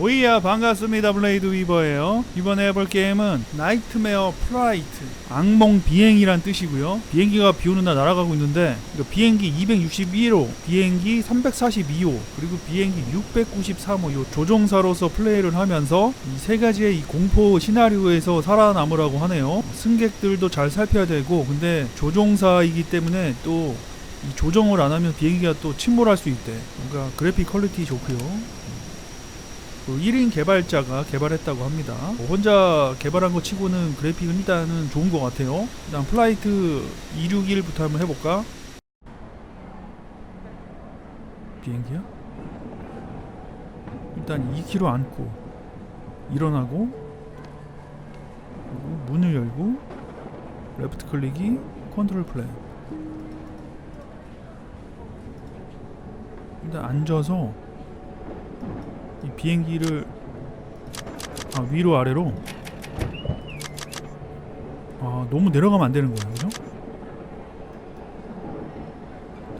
오이야 반갑습니다 블레이드 위버예요 이번에 해볼 게임은 나이트메어 플라이트 악몽 비행이란 뜻이고요 비행기가 비오는 날 날아가고 있는데 비행기 261호 비행기 342호 그리고 비행기 693호 요 조종사로서 플레이를 하면서 이 세 가지의 이 공포 시나리오에서 살아남으라고 하네요 승객들도 잘 살펴야 되고 근데 조종사이기 때문에 또 이 조정을 안 하면 비행기가 또 침몰할 수 있대. 뭔가 그래픽 퀄리티 좋고요. 또 1인 개발자가 개발했다고 합니다. 뭐 혼자 개발한 거 치고는 그래픽은 일단은 좋은 것 같아요. 일단 플라이트 261부터 한번 해볼까? 비행기야? 일단 2km 안고 일어나고 문을 열고 레프트 클릭이 컨트롤 플레이 일단 앉아서 이 비행기를 아, 위로 아래로 아 너무 내려가면 안 되는 거예요, 그죠?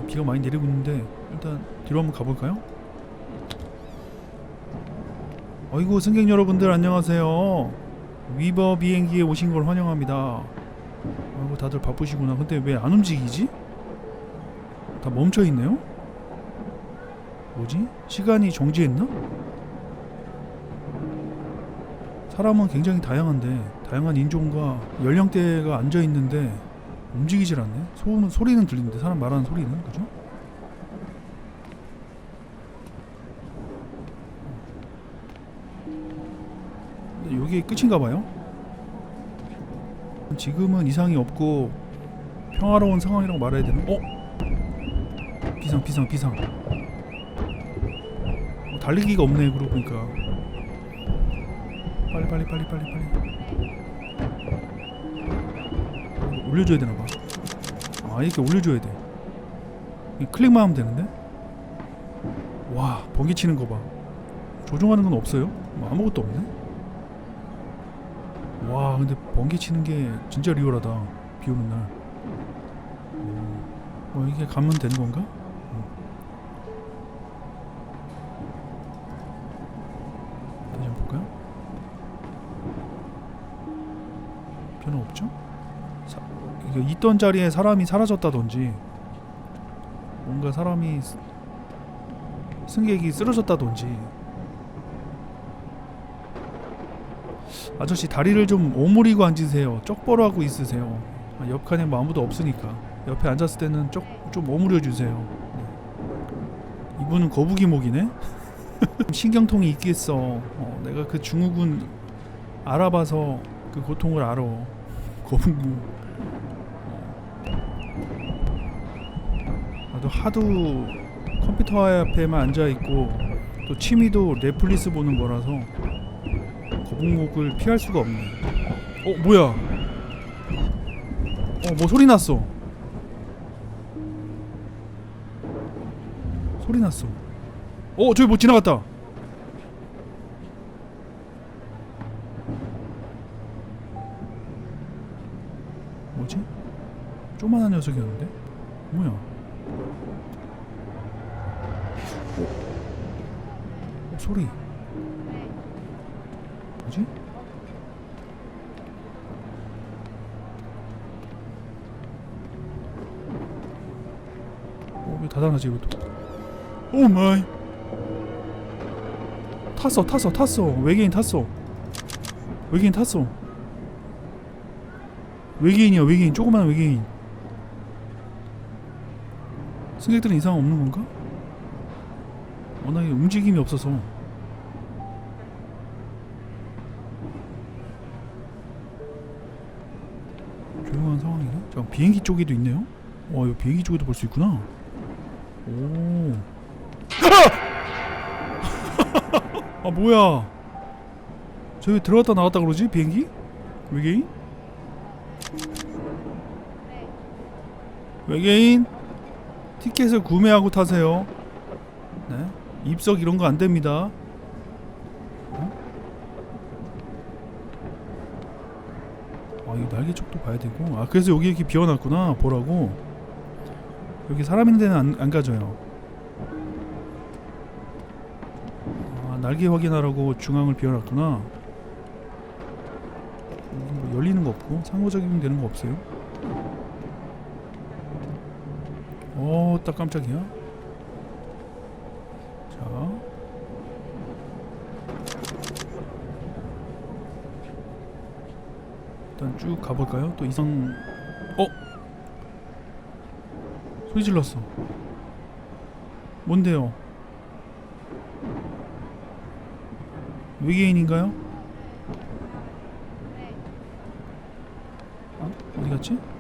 비가 많이 내리고 있는데 일단 뒤로 한번 가볼까요? 어이구 승객 여러분들 안녕하세요. 위버 비행기에 오신 걸 환영합니다. 아이고 다들 바쁘시구나. 근데 왜 안 움직이지? 다 멈춰 있네요. 뭐지? 시간이 정지했나? 사람은 굉장히 다양한데 다양한 인종과 연령대가 앉아 있는데 움직이질 않네. 소는 소리는 들리는데 사람 말하는 소리는 그죠? 이게 끝인가 봐요. 지금은 이상이 없고 평화로운 상황이라고 말해야 되는. 어? 비상 비상 비상. 어, 달리기가 없네 그러고 보니까 빨리 빨리 빨리 빨리 빨리. 올려줘야 되나봐. 아 이렇게 올려줘야 돼. 이 클릭만 하면 되는데? 와 번개 치는 거봐. 조종하는 건 없어요? 뭐 아무것도 없네? 와 근데 번개 치는 게 진짜 리얼하다. 비 오는 날. 어, 어 이게 가면 되는 건가? 없죠? 사, 있던 자리에 사람이 사라졌다든지 뭔가 사람이 쓰- 승객이 쓰러졌다든지 아저씨 다리를 좀 오므리고 앉으세요 쪽벌하고 있으세요 아, 옆칸에 뭐 아무도 없으니까 옆에 앉았을 때는 쪽, 좀 오므려 주세요 네. 이분은 거북이목이네 신경통이 있겠어. 어, 내가 그 증후군 알아봐서 그 고통을 알아. 거북무. 어. 나도 하도 컴퓨터 앞에만 앉아 있고 또 취미도 넷플릭스 보는 거라서 거북목을 피할 수가 없네. 어 뭐야? 어 뭐 소리 났어. 소리 났어. 어 저기 뭐 지나갔다 뭐지? 조만한 녀석이었는데? 뭐야? 어? 어, 소리 뭐지? 어, 왜 닫아놨지 이것도 오 마이 탔어 탔어 탔어 외계인 탔어 외계인 탔어 외계인이야 외계인 조그만 외계인 승객들은 이상 없는 건가? 워낙에 움직임이 없어서. 조용한 상황이네. 잠깐 비행기 쪽에도 있네요? 와 이거 비행기 쪽에도 볼 수 있구나. 오. 아 뭐야. 저기 들어갔다 나왔다 그러지 비행기? 외계인? 외계인 티켓을 구매하고 타세요. 네? 입석 이런 거 안 됩니다. 어? 아 이거 날개 쪽도 봐야 되고. 아 그래서 여기 이렇게 비워놨구나 보라고. 여기 사람 있는 데는 안, 안 가져요. 아아 날개 확인하라고 중앙을 비워놨구나. 뭐 열리는 거 없고 상호작용 되는 거 없어요 어딱 깜짝이야 자 일단 쭉 가볼까요? 또 이상 어? 소리 질렀어 뭔데요? 외계인인가요? 어? 어디 갔지?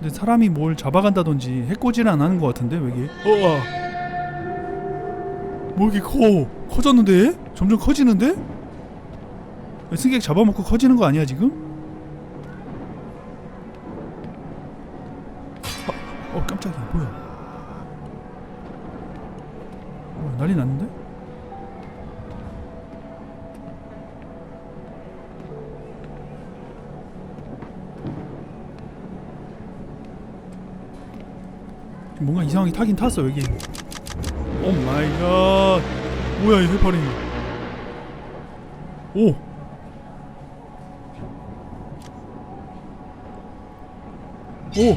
근데 사람이 뭘 잡아간다든지 해코지는 안 하는 것 같은데 외계? 어아 뭐 이렇게 커 커졌는데? 점점 커지는데? 승객 잡아먹고 커지는 거 아니야 지금? 뭔가 이상하게 타긴 탔어 여기. 오 마이 갓 뭐야 이 해파리. 오. 오!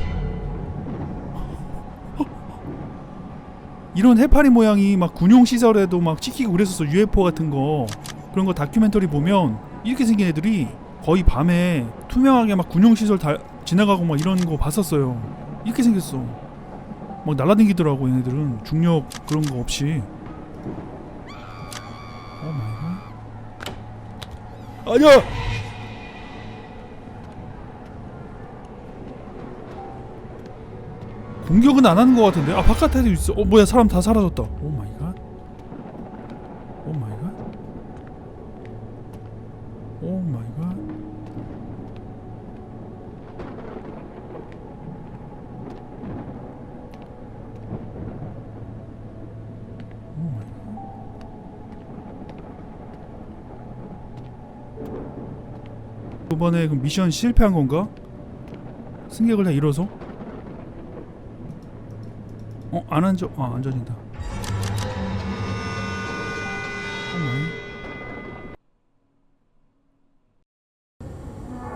이런 해파리 모양이 막 군용 시설에도 막 찍히고 그랬었어 UFO 같은 거. 그런 거 다큐멘터리 보면 이렇게 생긴 애들이 거의 밤에 투명하게 막 군용 시설 다 지나가고 막 이런 거 봤었어요. 이렇게 생겼어 막 날라다니더라고 얘네들은. 중력 그런 거 없이. 오 마이 갓. 아니야! 공격은 안 하는 것 같은데? 아 바깥에도 있어. 어 뭐야 사람 다 사라졌다. 오 마이 갓오 마이 갓오 마이 갓 오 마이 갓 이번에 그 미션 실패한 건가? 승객을 다 잃어서? 어? 안 앉아 아 앉아진다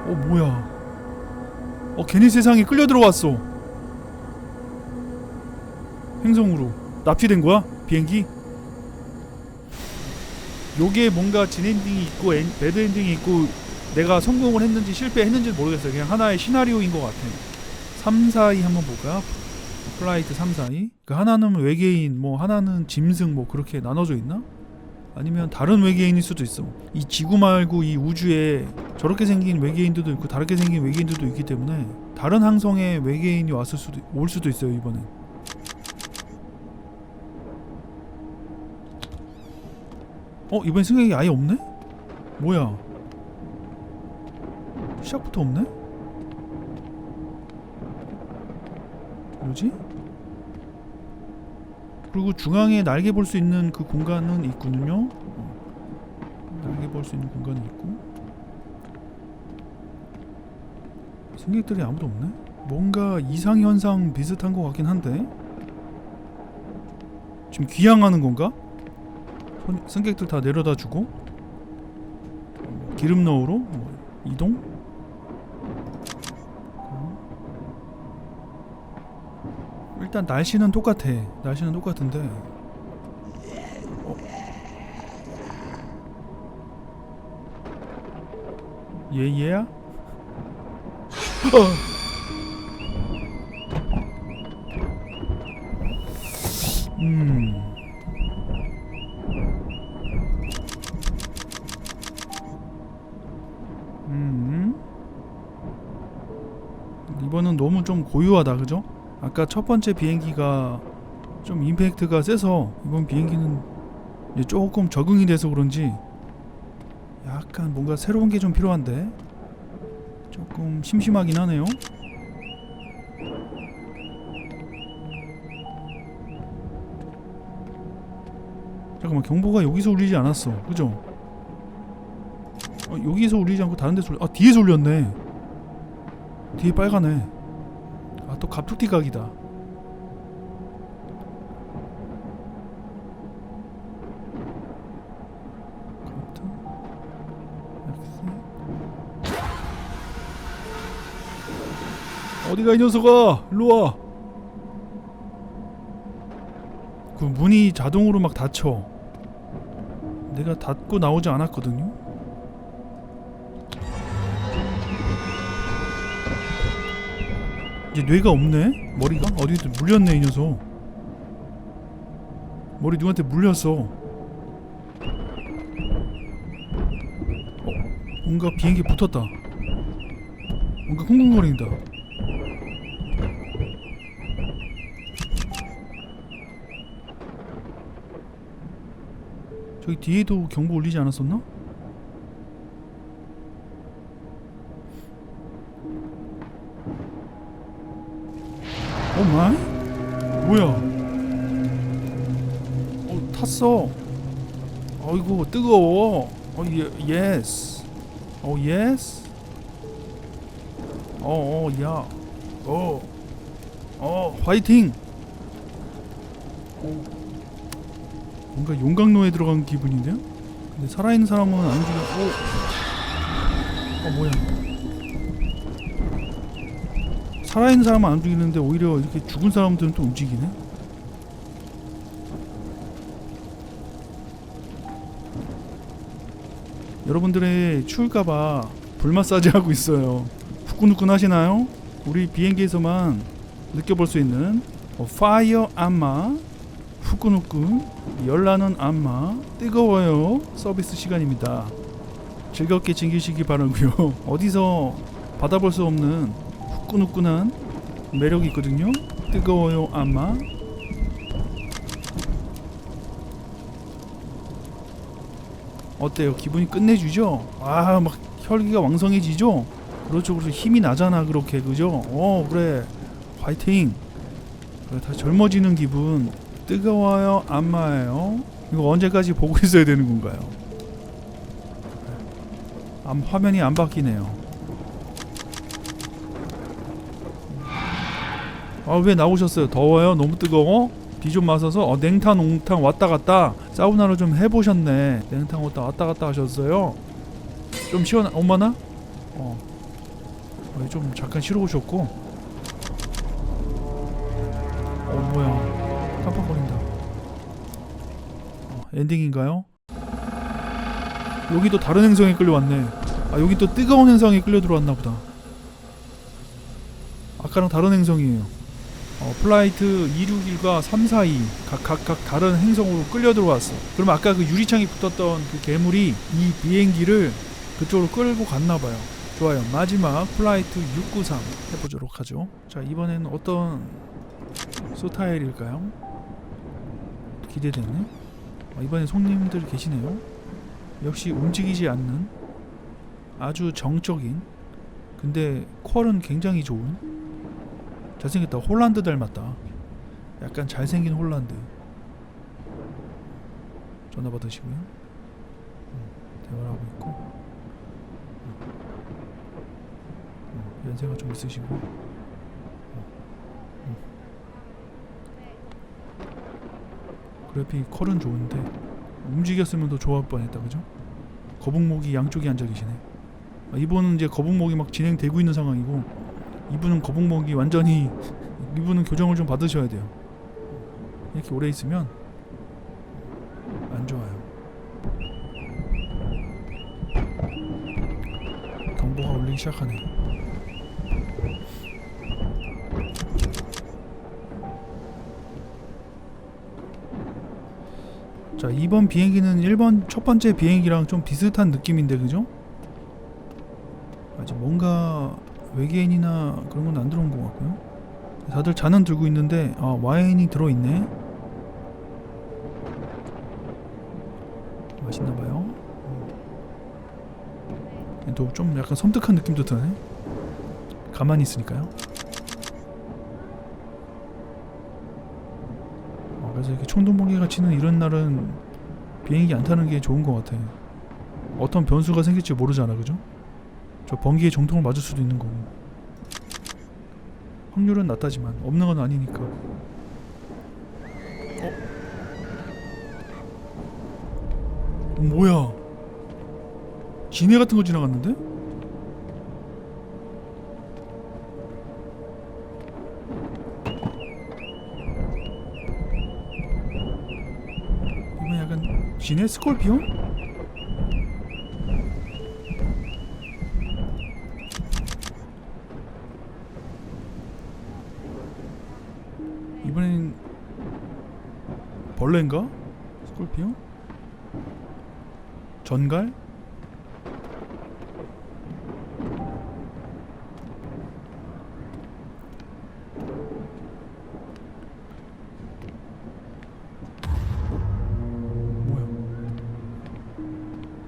어 뭐야 어 괜히 세상에 끌려 들어왔어 행성으로 납치된 거야? 비행기? 요게 뭔가 진엔딩이 있고 엔, 배드엔딩이 있고 내가 성공을 했는지 실패했는지 모르겠어요 그냥 하나의 시나리오인 것 같아 3, 4, 2 한번 볼까요? 플라이트 3, 4, 2? 그 하나는 외계인, 뭐 하나는 짐승 뭐 그렇게 나눠져 있나? 아니면 다른 외계인일 수도 있어. 이 지구 말고 이 우주에 저렇게 생긴 외계인들도 있고 다르게 생긴 외계인들도 있기 때문에 다른 항성에 외계인이 왔을 수도 올 수도 있어요 이번엔. 어 이번 승객이 아예 없네? 뭐야? 시작부터 없네? 뭐지? 그리고 중앙에 날개 볼 수 있는 그 공간은 있군요. 어. 날개 볼 수 있는 공간이 있고. 승객들이 아무도 없네. 뭔가 이상 현상 비슷한 것 같긴 한데. 지금 귀향하는 건가? 손- 승객들 다 내려다 주고 기름 넣으러 뭐, 이동? 일단 날씨는 똑같아. 날씨는 똑같은데. 어. 얘 얘야? 음. 음. 이번은 너무 좀 고유하다, 그죠? 아까 첫 번째 비행기가 좀 임팩트가 세서 이번 비행기는 이제 조금 적응이 돼서 그런지 약간 뭔가 새로운 게 좀 필요한데 조금 심심하긴 하네요. 잠깐만 경보가 여기서 울리지 않았어, 그죠? 어, 여기서 울리지 않고 다른 데서 울려. 아 뒤에서 울렸네. 뒤에 빨가네. 아, 또 갑툭튀 각이다. 어디가 이 녀석아! 루아. 그 문이 자동으로 막 닫혀. 내가 닫고 나오지 않았거든요? 이제 뇌가 없네. 머리가 어디든 물렸네 이 녀석. 머리 누구한테 물렸어. 어, 뭔가 비행기 붙었다. 뭔가 쿵쿵거린다. 저기 뒤에도 경보 울리지 않았었나? 오 마이? 뭐야? 어 탔어. 어이구 뜨거워. 어 예, 예스. 어 예스. 어, 어, 야. 어. 어, 화이팅. 오. 뭔가 용광로에 들어간 기분인데요? 근데 살아있는 사람은 안 움직여. 오. 어, 뭐야. 살아있는 사람은 안 움직이는데 오히려 이렇게 죽은 사람들은 또 움직이네? 여러분들의 추울까봐 불 마사지 하고 있어요. 후끈후끈 하시나요? 우리 비행기에서만 느껴볼 수 있는 어, 파이어 안마 후끈후끈 열나는 안마 뜨거워요 서비스 시간입니다. 즐겁게 즐기시기 바라고요. 어디서 받아볼 수 없는 후끈후끈한 매력이 있거든요. 뜨거워요 안마 어때요? 기분이 끝내주죠? 아 막 혈기가 왕성해지죠? 그렇죠 그렇죠 힘이 나잖아 그렇게 그죠? 어 그래 화이팅 그래, 다 젊어지는 기분 뜨거워요 안마예요 이거 언제까지 보고 있어야 되는 건가요? 암 화면이 안 바뀌네요 아 왜 나오셨어요? 더워요? 너무 뜨거워? 비 좀 맞아서 어, 냉탕 옹탕 왔다 갔다 사우나를 좀 해보셨네 냉탕 왔다 왔다 갔다 하셨어요 좀 시원 엄마나? 어. 어, 좀 잠깐 쉬러 오셨고 어 뭐야 깜빡거린다 어, 엔딩인가요? 여기도 다른 행성에 끌려왔네 아 여기 또 뜨거운 행성에 끌려 들어왔나 보다 아까랑 다른 행성이에요 어, 플라이트 261과 342 각, 각, 각 다른 행성으로 끌려 들어왔어. 그럼 아까 그 유리창에 붙었던 그 괴물이 이 비행기를 그쪽으로 끌고 갔나 봐요. 좋아요. 마지막 플라이트 693 해보도록 하죠. 자 이번에는 어떤 스타일일까요? 기대되네. 어, 이번에 손님들 계시네요. 역시 움직이지 않는 아주 정적인 근데 퀄은 굉장히 좋은 잘생겼다. 홀란드 닮았다. 약간 잘생긴 홀란드. 전화 받으시고요. 음, 대화를 하고 있고. 음. 음, 연세가 좀 있으시고. 그래픽 컬은 좋은데 움직였으면 더 좋아할 뻔했다 그죠? 거북목이 양쪽에 앉아 계시네. 아, 이분은 이제 거북목이 막 진행되고 있는 상황이고 이분은 거북목이 완전히 이분은 교정을 좀 받으셔야 돼요. 이렇게 오래 있으면 안 좋아요. 경보가 울리기 시작하네. 자 이번 비행기는 1번 첫 번째 비행기랑 좀 비슷한 느낌인데 그죠? 아직 뭔가 외계인이나 그런 건 안 들어온 것 같고요. 다들 잔은 들고 있는데 아, 와인이 들어 있네. 맛있나 봐요. 음. 또좀 약간 섬뜩한 느낌도 드네. 가만히 있으니까요. 어, 그래서 이렇게 총동번개가 치는 이런 날은 비행기 안 타는 게 좋은 것 같아. 어떤 변수가 생길지 모르잖아, 그죠? 저 번개의 정통을 맞을 수도 있는 거고 확률은 낮다지만 없는 건 아니니까 어? 어 뭐야 기내 같은 거 지나갔는데? 이건 약간 기내 스콜피온? 이번엔 벌레인가? 스콜피온? 전갈? 뭐야?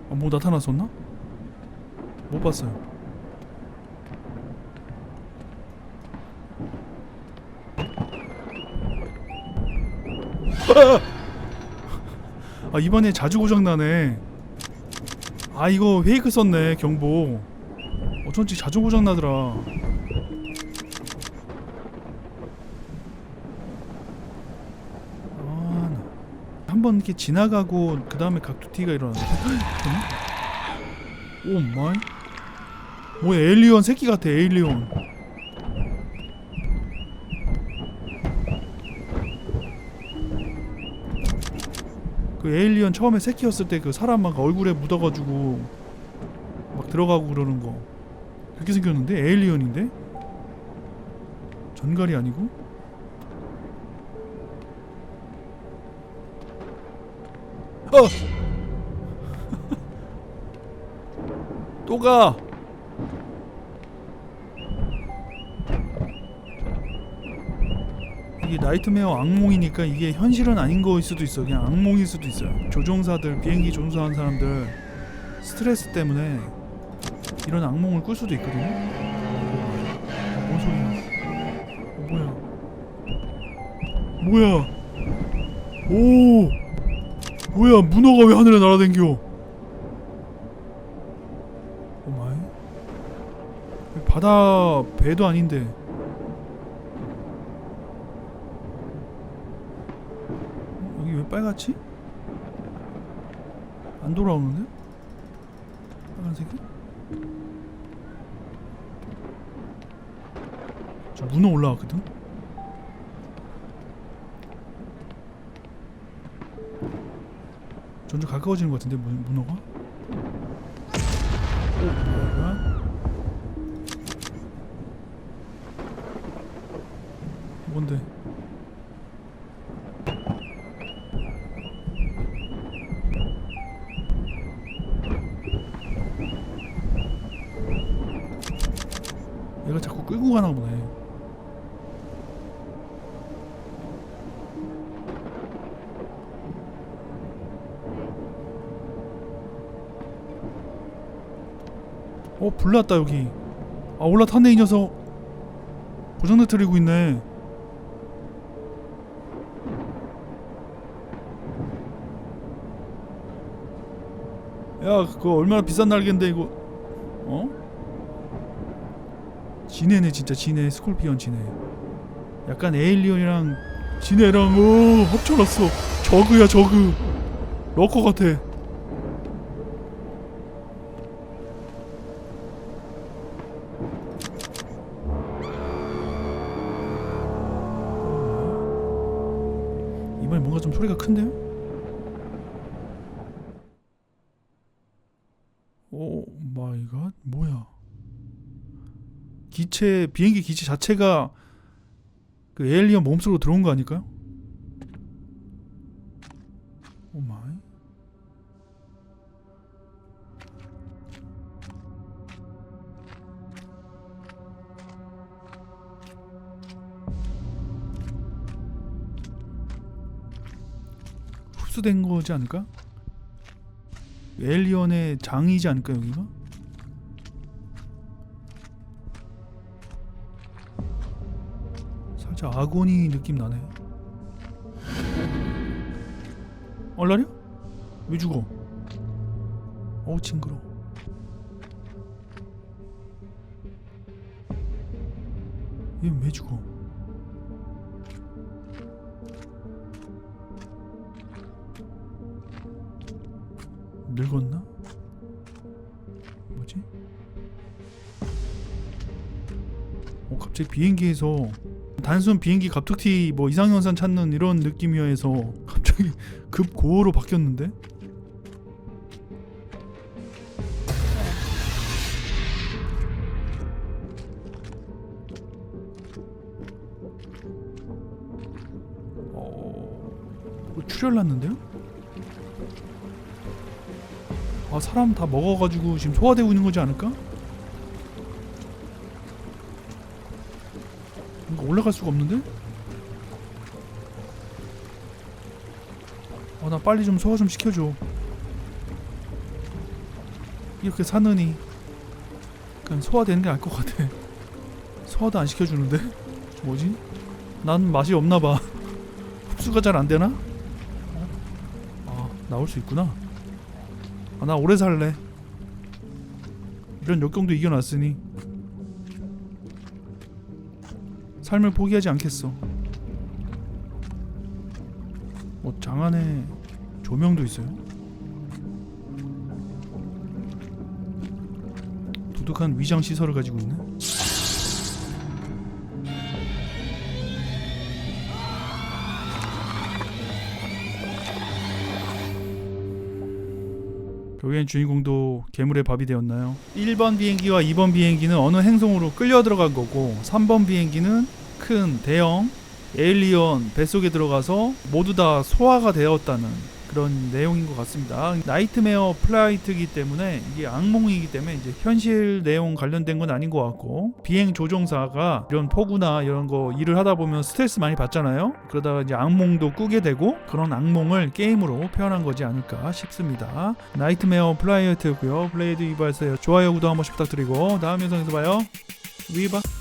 아, 뭐 나타났었나? 못 봤어요. 아 이번에 자주 고장 나네. 아 이거 페이크 썼네 경보. 어쩐지 자주 고장 나더라. 아, 한번 이렇게 지나가고 그 다음에 각투티가 일어나네. 오 마이. 뭐야 에일리언 새끼 같아 에일리언. 그 에일리언 처음에 새끼 였을 때 그 사람 막 얼굴에 묻어가지고 막 들어가고 그러는 거 그렇게 생겼는데 에일리언인데 전갈이 아니고 어! 또 가! 이게 나이트메어 악몽이니까 이게 현실은 아닌 거일 수도 있어. 그냥 악몽일 수도 있어요. 조종사들, 비행기 조종사하는 사람들 스트레스 때문에 이런 악몽을 꿀 수도 있거든요. 어, 뭔 소리야? 어, 뭐야? 뭐야? 오! 뭐야? 문어가 왜 하늘에 날아댕겨? 오마이? 바다 배도 아닌데. 여기 왜 빨갛지? 안 돌아오는데? 빨간색이? 저 문어 올라왔거든? 점점 가까워지는 것 같은데 문, 문어가? 오 뭐야? 뭔데? 얘가 자꾸 끌고 가나 보네. 어, 불났다 여기. 아, 올라탔네 이 녀석. 고장내 틀리고 있네. 야, 그거 얼마나 비싼 날개인데 이거. 어? 지네네 진짜 지네 스콜피언 지네 약간 에일리언이랑 지네랑 어 합쳐놨어 저그야 저그 러커 같아 이번에 뭔가 좀 소리가 큰데요? 오 마이 갓 뭐야 기체 비행기 기체 자체가 그 에일리언 몸속으로 들어온 거 아닐까요? 흡수된 거지 않을까? 에일리언의 장이지 않을까 여기가? 살짝 아고니 느낌 나네. 얼라려? 왜 죽어? 어우 징그러. 얘왜 죽어? 늙었나? 뭐지? 어 갑자기 비행기에서 단순 비행기 갑툭튀 뭐 이상현상 찾는 이런 느낌이어서 갑자기 급 고어로 바뀌었는데? 어... 뭐 출혈 났는데요? 아 사람 다 먹어가지고 지금 소화되고 있는 거지 않을까? 이거 올라갈 수가 없는데? 아 나 빨리 좀 소화 좀 시켜줘 이렇게 사느니 그냥 소화되는 게 나을 것 같아 소화도 안 시켜주는데? 뭐지? 난 맛이 없나봐 흡수가 잘 안되나? 어? 아 나올 수 있구나 아 나 오래 살래. 이런 역경도 이겨놨으니 삶을 포기하지 않겠어. 뭐 장안에 조명도 있어요? 독특한 위장 시설을 가지고 있네 결국엔 주인공도 괴물의 밥이 되었나요? 1번 비행기와 2번 비행기는 어느 행성으로 끌려 들어간 거고 3번 비행기는 큰 대형 에일리언 뱃속에 들어가서 모두 다 소화가 되었다는 그런 내용인 것 같습니다. 나이트메어 플라이트이기 때문에 이게 악몽이기 때문에 이제 현실 내용 관련된 건 아닌 것 같고 비행 조종사가 이런 포구나 이런 거 일을 하다 보면 스트레스 많이 받잖아요. 그러다가 이제 악몽도 꾸게 되고 그런 악몽을 게임으로 표현한 거지 않을까 싶습니다. 나이트메어 플라이트고요. 블레이드 이바에서 좋아요 구독 한 번씩 부탁드리고 다음 영상에서 봐요. 위바.